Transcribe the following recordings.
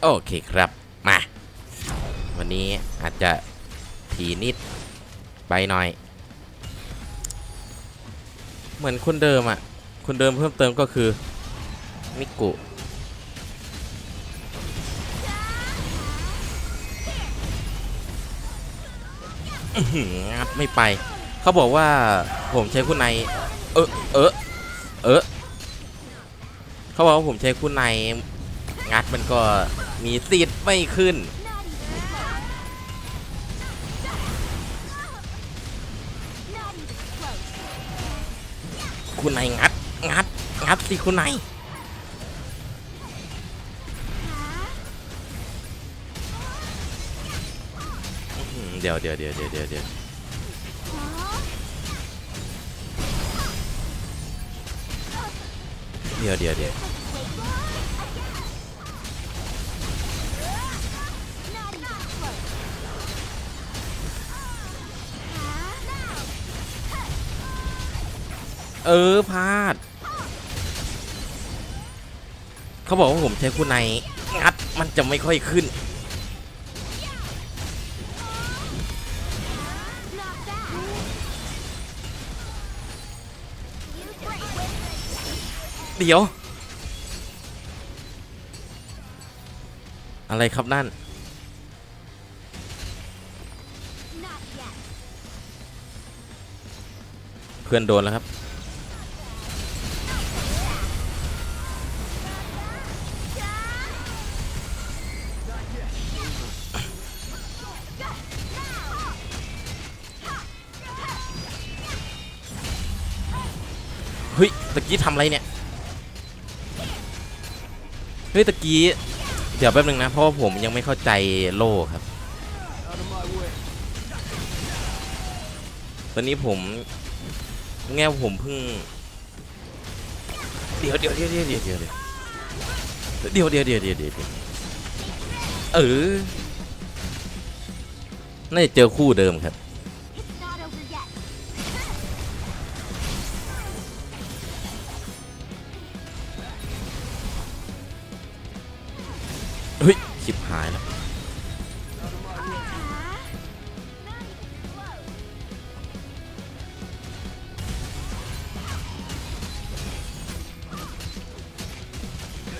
โอเคครับ มา วันนี้อาจจะถีนิดไปหน่อย เหมือนคนเดิมอะ คนเดิมเพิ่มเติมก็คือ มิกุงัดไม่ไป เขาบอกว่าผมใช้คุณในายเออเออเออเขาบอกว่าผมใช้คุณในาย งัดมันก็มีสิทธิ์ไม่ขึ้น คุณนายงัด งัด งัดสิคุณนายเดี๋ยวเดี๋ยวเดี๋ยวเดี๋ยวเดี๋ยวเดี๋ยวเดี๋ยวเดี๋ยว เออพลาด เขาบอกว่าผมใช้คุณนงัดมันจะไม่ค่อยขึ้น เดี๋ยว อะไรครับนั่นเพื่อนโดนแล้วครับ เฮ้ยตะกี้ทำอะไรเนี่ยเฮ้ยตะกี้เดี๋ยวแป๊บนึงนะเพราะว่าผมยังไม่เข้าใจโล่ครับ ตอนนี้ผมแง่ผมเพิ่งเดี๋ยวเดี๋ยวเดี๋ยวเดี๋ยวเดี๋ยวเดี๋ยวเดี๋ยวเดี๋ยวเดี๋ยวเดี๋ยวเดี๋ยวเดี๋ยวเออน่าจะเจอคู่เดิมครับ ชิบหายแล้ว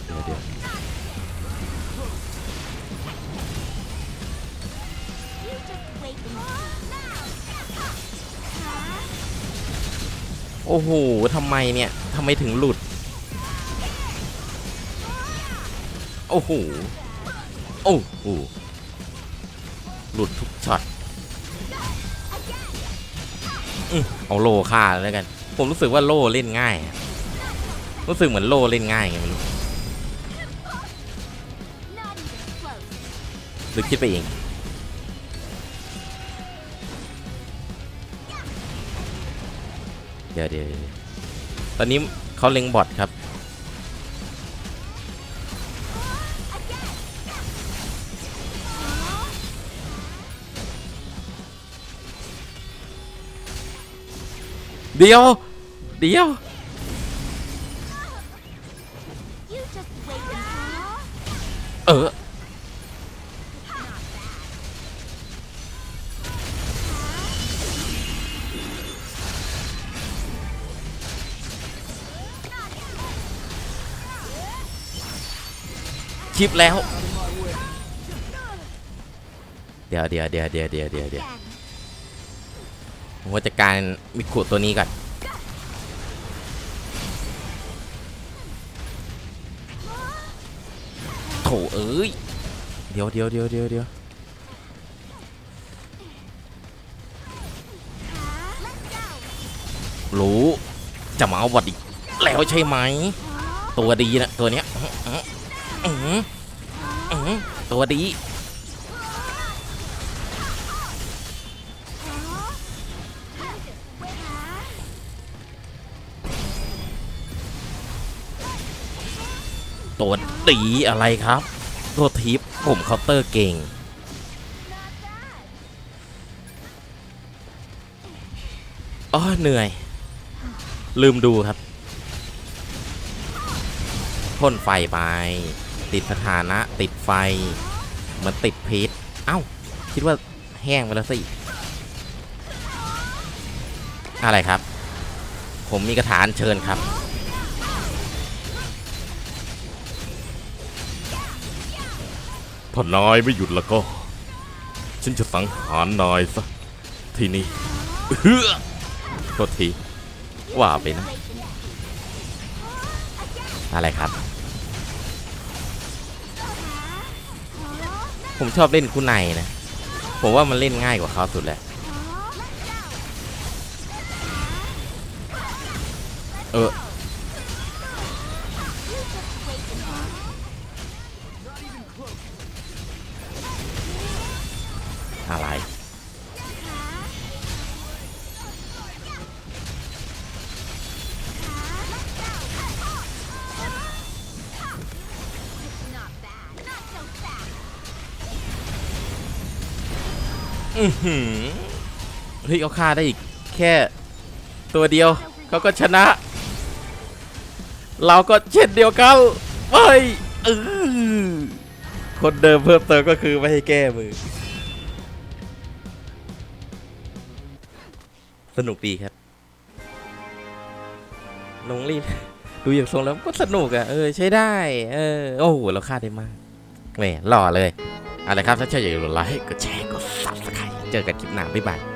เดี๋ยวโอ้โห ทำไมเนี่ย ทำไมถึงหลุด โอ้โห โอ้โหหลุดทุกช็อตอเอาโลฆ่าแล้วกัน ผมรู้สึกว่าโลเล่นง่าย รู้สึกเหมือนโลเล่นง่ายไงไม่รู้หรือคิดไปเองเดี๋ยวเดี๋ยวเดี๋ยวตอนนี้เขาเล็งบอทครับ เดี๋ยว เดี๋ยว You just wait and see. เออ ชิปแล้ว เดี๋ยวเดี๋ยวเดี๋ยวเดี๋ยวเดี๋ยวเดี๋ยว ผมว่าจะการมิคุตัวนี้ก่อนโถเอ้ย เดี๋ยวเดี๋ยวเดี๋ยวเดี๋ยวเดี๋ยวรู้ จะมาเอาบอดอีก แล้วใช่ไหม ตัวดีนะตัวเนี้ยตัวดี ตัวดีอะไรครับตัวทิปผมเคาน์เตอร์เก่ง อ๋อ เหนื่อย ลืมดูครับพ่นไฟไป ติดสถานะติดไฟ เหมือนติดพิษ เอ้า คิดว่าแห้งไปแล้วสิ อะไรครับ ผมมีกระถานเชิญครับ ถ้านายไม่หยุดแล้วก็ ฉันจะสังหารนายซะ ที่นี่เฮ้อโทษทีว่าไปนะ อะไรครับ ผมชอบเล่นคู่ในนะ ผมว่ามันเล่นง่ายกว่าเขาสุดแหละเออ อะไรอือหือเฮ้ยเขาฆ่าได้อีกแค่ตัวเดียวเขาก็ชนะ เราก็เช่นเดียวกันเฮ้ยเออคนเดิมเพิ่มเติมก็คือไม่ให้แก้มือ สนุกดีครับลงรีบดูอย่างทรงแล้วก็สนุกอะเออใช้ได้ เออโอ้โหเราฆ่าได้มากแหมหล่อเลยเอาละครับถ้าชอบอย่าลืมกดไลค์กดแชร์กดซับสไครต์เจอกันคลิปหน้าบ๊ายบาย